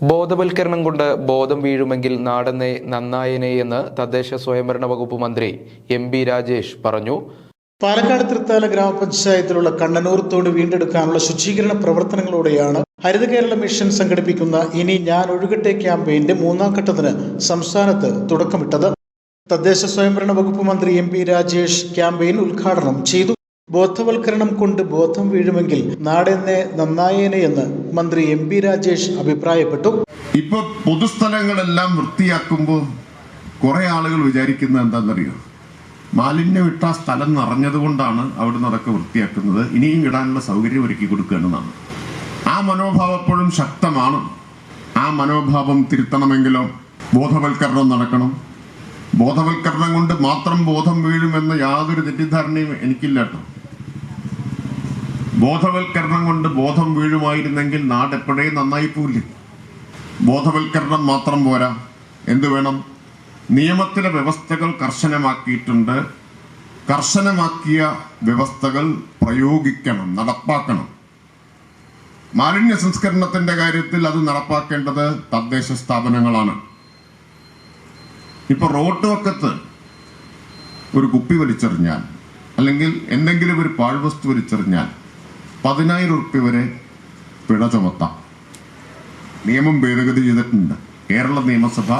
ബോധവൽക്കരണം കൊണ്ട് ബോധം വീഴുമെങ്കിൽ നാടനെ നന്നായനെ എന്ന് തദ്ദേശ സ്വയംഭരണ വകുപ്പ് മന്ത്രി എം ബി രാജേഷ് പറഞ്ഞു. പാലക്കാട് തൃത്താല ഗ്രാമപഞ്ചായത്തിലുള്ള കണ്ണനൂർ തോട് വീണ്ടെടുക്കാനുള്ള ശുചീകരണ പ്രവർത്തനങ്ങളോടെയാണ് ഹരിത കേരള മിഷൻ സംഘടിപ്പിക്കുന്ന ഇനി ഞാൻ ഒഴുകട്ടെ ക്യാമ്പയിന്റെ മൂന്നാം ഘട്ടത്തിന് സംസ്ഥാനത്ത് തുടക്കമിട്ടത്. തദ്ദേശ സ്വയംഭരണ വകുപ്പ് മന്ത്രി എം പി രാജേഷ് ക്യാമ്പയിൻ ഉദ്ഘാടനം ചെയ്തു. ബോധവൽക്കരണം കൊണ്ട് ബോധം വീഴുമെങ്കിൽ നാടെന്നെ നന്നായേനെ എന്ന് മന്ത്രി എം പി രാജേഷ് അഭിപ്രായപ്പെട്ടു. ഇപ്പൊ പൊതുസ്ഥലങ്ങളെല്ലാം വൃത്തിയാക്കുമ്പോൾ കുറെ ആളുകൾ വിചാരിക്കുന്നത് എന്താണെന്നറിയോ? മാലിന്യം ഇട്ട സ്ഥലം നിറഞ്ഞത് കൊണ്ടാണ് അവിടെ നിന്നതൊക്കെ വൃത്തിയാക്കുന്നത്. ഇനിയും ഇടാനുള്ള സൗകര്യം ഒരുക്കി കൊടുക്കേണ്ടതാണ് ആ മനോഭാവം എപ്പോഴും ശക്തമാണ്. ആ മനോഭാവം തിരുത്തണമെങ്കിലോ ബോധവൽക്കരണം നടക്കണം. ബോധവൽക്കരണം കൊണ്ട് മാത്രം ബോധം വീഴുമെന്ന യാതൊരു തെറ്റിദ്ധാരണയും എനിക്കില്ല കേട്ടോ. ബോധവൽക്കരണം കൊണ്ട് ബോധം വീഴുമായിരുന്നെങ്കിൽ നാട് എപ്പോഴേ നന്നായി പോവില്ലേ? ബോധവൽക്കരണം മാത്രം പോരാ. എന്തു വേണം? നിയമത്തിലെ വ്യവസ്ഥകൾ കർശനമാക്കിയിട്ടുണ്ട്. കർശനമാക്കിയ വ്യവസ്ഥകൾ പ്രയോഗിക്കണം നടപ്പാക്കണം. മാലിന്യ സംസ്കരണത്തിന്റെ കാര്യത്തിൽ അത് നടപ്പാക്കേണ്ടത് തദ്ദേശ സ്ഥാപനങ്ങളാണ്. ഇപ്പൊ റോഡ് വക്കത്ത് ഒരു കുപ്പി വലിച്ചെറിഞ്ഞാൽ അല്ലെങ്കിൽ എന്തെങ്കിലും ഒരു പാഴ്വസ്തു വലിച്ചെറിഞ്ഞാൽ പതിനായിരം ഉറുപ്പ്യ വരെ പിഴ ചുമത്താം. നിയമം ഭേദഗതി ചെയ്തിട്ടുണ്ട്. കേരള നിയമസഭ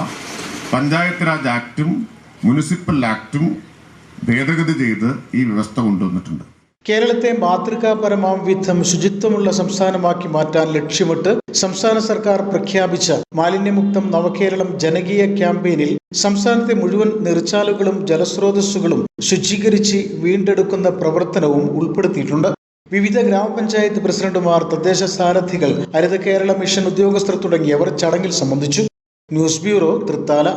പഞ്ചായത്ത് രാജ് ആക്ടും മുനിസിപ്പൽ ആക്ടും ഭേദഗതി ചെയ്ത് ഈ വ്യവസ്ഥ കൊണ്ടുവന്നിട്ടുണ്ട്. കേരളത്തെ മാതൃകാപരമാം വിധം ശുചിത്വമുള്ള സംസ്ഥാനമാക്കി മാറ്റാൻ ലക്ഷ്യമിട്ട് സംസ്ഥാന സർക്കാർ പ്രഖ്യാപിച്ച മാലിന്യമുക്തം നവകേരളം ജനകീയ ക്യാമ്പയിനിൽ സംസ്ഥാനത്തെ മുഴുവൻ നീർച്ചാലുകളും ജലസ്രോതസ്സുകളും ശുചീകരിച്ച് വീണ്ടെടുക്കുന്ന പ്രവർത്തനവും ഉൾപ്പെടുത്തിയിട്ടുണ്ട്. വിവിധ ഗ്രാമപഞ്ചായത്ത് പ്രസിഡന്റുമാർ തദ്ദേശ സാരഥികൾ ഹരിത കേരള മിഷൻ ഉദ്യോഗസ്ഥർ തുടങ്ങിയവർ ചടങ്ങിൽ സംബന്ധിച്ചു. News bureau Thrithala.